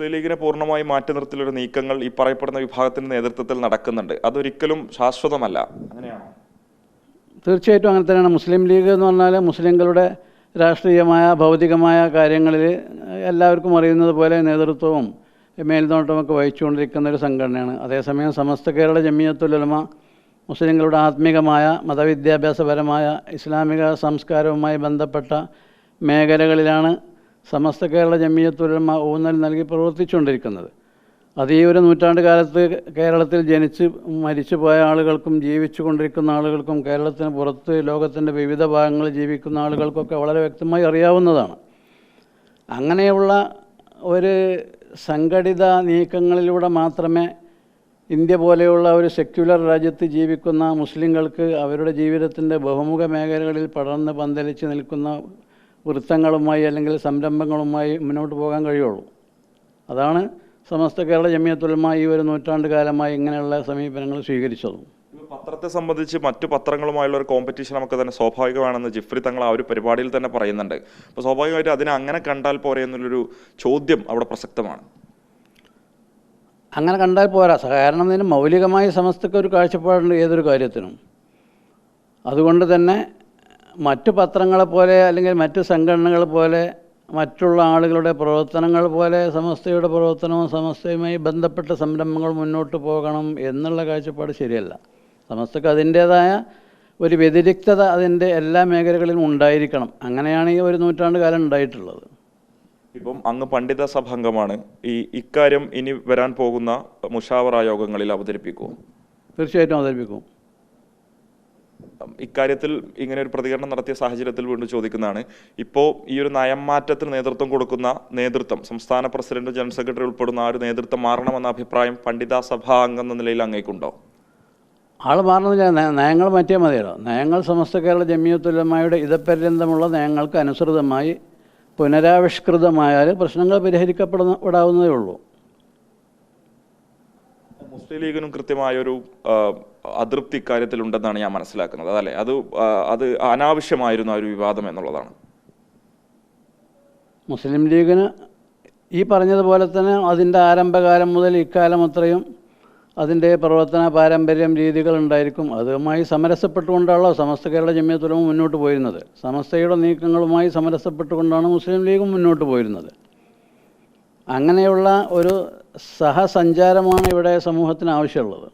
മുസ്ലിം ലീഗിനെ പൂർണമായി മാറ്റി നിർത്തിയുള്ള നീക്കങ്ങൾ ഈ പറയപ്പെടുന്ന വിഭാഗത്തിന്റെ നേതൃത്വത്തിൽ നടക്കുന്നുണ്ട്. അതൊരിക്കലും ശാശ്വതമല്ല. അങ്ങനെയാണോ? തീർച്ചയായിട്ടും അങ്ങനെ തന്നെയാണ്. മുസ്ലിം ലീഗ് എന്ന് പറഞ്ഞാൽ മുസ്ലിങ്ങളുടെ രാഷ്ട്രീയമായ ഭൗതികമായ കാര്യങ്ങളിൽ എല്ലാവർക്കും അറിയുന്നത് പോലെ നേതൃത്വവും മേൽനോട്ടമൊക്കെ വഹിച്ചുകൊണ്ടിരിക്കുന്ന ഒരു സംഘടനയാണ്. അതേസമയം സമസ്ത കേരള ജമിയത്തുലമ മുസ്ലിങ്ങളുടെ ആത്മീകമായ മതവിദ്യാഭ്യാസപരമായ ഇസ്ലാമിക സംസ്കാരവുമായി ബന്ധപ്പെട്ട മേഖലകളിലാണ് സമസ്ത കേരള ജമിയത്തുലമ ഊന്നൽ നൽകി പ്രവർത്തിച്ചുകൊണ്ടിരിക്കുന്നത്. അത് ഈ ഒരു നൂറ്റാണ്ട് കാലത്ത് കേരളത്തിൽ ജനിച്ച് മരിച്ചു പോയ ആളുകൾക്കും ജീവിച്ചു കൊണ്ടിരിക്കുന്ന ആളുകൾക്കും കേരളത്തിന് പുറത്ത് ലോകത്തിന്റെ വിവിധ ഭാഗങ്ങളിൽ ജീവിക്കുന്ന ആളുകൾക്കൊക്കെ വളരെ വ്യക്തമായി അറിയാവുന്നതാണ്. അങ്ങനെയുള്ള ഒരു സംഘടിത നീക്കങ്ങളിലൂടെ മാത്രമേ ഇന്ത്യ പോലെയുള്ള ഒരു സെക്യുലർ രാജ്യത്ത് ജീവിക്കുന്ന മുസ്ലിങ്ങൾക്ക് അവരുടെ ജീവിതത്തിന്റെ ബഹുമുഖ മേഖലകളിൽ പടർന്ന് പന്തലിച്ച് നിൽക്കുന്ന വൃത്തങ്ങളുമായി അല്ലെങ്കിൽ സംരംഭങ്ങളുമായി മുന്നോട്ട് പോകാൻ കഴിയുള്ളൂ. അതാണ് സമസ്ത കേരള ജമിയത്തുലമായി ഈ ഒരു നൂറ്റാണ്ട് കാലമായി ഇങ്ങനെയുള്ള സമീപനങ്ങൾ സ്വീകരിച്ചതും. പത്രത്തെ സംബന്ധിച്ച് മറ്റു പത്രങ്ങളുമായുള്ള ഒരു കോമ്പറ്റീഷൻ നമുക്ക് തന്നെ സ്വാഭാവികമാണെന്ന് ജിഫ്രി തങ്ങൾ ആ ഒരു പരിപാടിയിൽ തന്നെ പറയുന്നുണ്ട്. അപ്പോൾ സ്വാഭാവികമായിട്ട് അതിനെ അങ്ങനെ കണ്ടാൽ പോരെ എന്നുള്ളൊരു ചോദ്യം അവിടെ പ്രസക്തമാണ്. അങ്ങനെ കണ്ടാൽ പോരാ. കാരണം ഇതിന് മൗലികമായി സമസ്തക്ക് ഒരു കാഴ്ചപ്പാടുണ്ട് ഏതൊരു കാര്യത്തിനും. അതുകൊണ്ട് തന്നെ മറ്റു പത്രങ്ങളെ പോലെ അല്ലെങ്കിൽ മറ്റു സംഘടനകൾ പോലെ മറ്റുള്ള ആളുകളുടെ പ്രവർത്തനങ്ങൾ പോലെ സമസ്തയുടെ പ്രവർത്തനവും സമസ്തയുമായി ബന്ധപ്പെട്ട സംരംഭങ്ങൾ മുന്നോട്ട് പോകണം എന്നുള്ള കാഴ്ചപ്പാട് ശരിയല്ല. സമസ്തക്ക് അതിന്റേതായ ഒരു വ്യതിരിക്തത അതിന്റെ എല്ലാ മേഖലകളിലും ഉണ്ടായിരിക്കണം. അങ്ങനെയാണ് ഈ ഒരു നൂറ്റാണ്ട് കാലം ഉണ്ടായിട്ടുള്ളത്. ഇപ്പം അങ്ങ് പണ്ഡിത സഭ അംഗമാണ് ഈ ഇക്കാര്യം ഇനി വരാൻ പോകുന്ന മുഷാവറ യോഗങ്ങളിൽ അവതരിപ്പിക്കുമോ തീർച്ചയായിട്ടും അവതരിപ്പിക്കും. ഇക്കാര്യത്തിൽ ഇങ്ങനെ ഒരു പ്രതികരണം നടത്തിയ സാഹചര്യത്തിൽ വീണ്ടും ചോദിക്കുന്നതാണ്. ഇപ്പോൾ ഈ ഒരു നയം മാറ്റത്തിന് നേതൃത്വം കൊടുക്കുന്ന നേതൃത്വം സംസ്ഥാന പ്രസിഡന്റ് ജനറൽ സെക്രട്ടറി ഉൾപ്പെടുന്ന ആ ഒരു നേതൃത്വം മാറണമെന്ന അഭിപ്രായം പണ്ഡിത സഭാ അംഗം എന്ന നിലയിൽ അങ്ങേക്കുണ്ടോ? ആൾ മാറണമെന്നില്ല. നയങ്ങൾ മാറ്റിയാൽ മതിയല്ലോ. നയങ്ങൾ സമസ്ത കേരള ജമ്മിയത്തുലമായുടെ ഇതപര്യന്തമുള്ള നയങ്ങൾക്ക് അനുസൃതമായി പുനരാവിഷ്കൃതമായാൽ പ്രശ്നങ്ങൾ പരിഹരിക്കപ്പെടുന്ന വിടാവുന്നതേ ഉള്ളൂ. മുസ്ലിം ലീഗിനും കൃത്യമായ ഒരു ആ, അതൃപ്തി ഇക്കാര്യത്തിൽ ഉണ്ടെന്നാണ് ഞാൻ മനസ്സിലാക്കുന്നത് അതല്ലേ? അത് അത് അനാവശ്യമായിരുന്നു ആ ഒരു വിവാദം എന്നുള്ളതാണ്. മുസ്ലിം ലീഗിന് ഈ പറഞ്ഞതുപോലെ തന്നെ അതിന്റെ ആരംഭകാലം മുതൽ ഇക്കാലം അത്രയും അതിന്റെ പ്രവർത്തന പാരമ്പര്യം രീതികൾ ഉണ്ടായിരിക്കും. അതുമായി സമരസപ്പെട്ടുകൊണ്ടാണല്ലോ സമസ്ത കേരള ജമ്യത്തുലവും മുന്നോട്ട് പോയിരുന്നത്. സമസ്തയുടെ നീക്കങ്ങളുമായി സമരസപ്പെട്ടുകൊണ്ടാണ് മുസ്ലിം ലീഗും മുന്നോട്ട് പോയിരുന്നത്. അങ്ങനെയുള്ള ഒരു സഹസഞ്ചാരമാണ് ഇവിടെ സമൂഹത്തിന് ആവശ്യമുള്ളത്.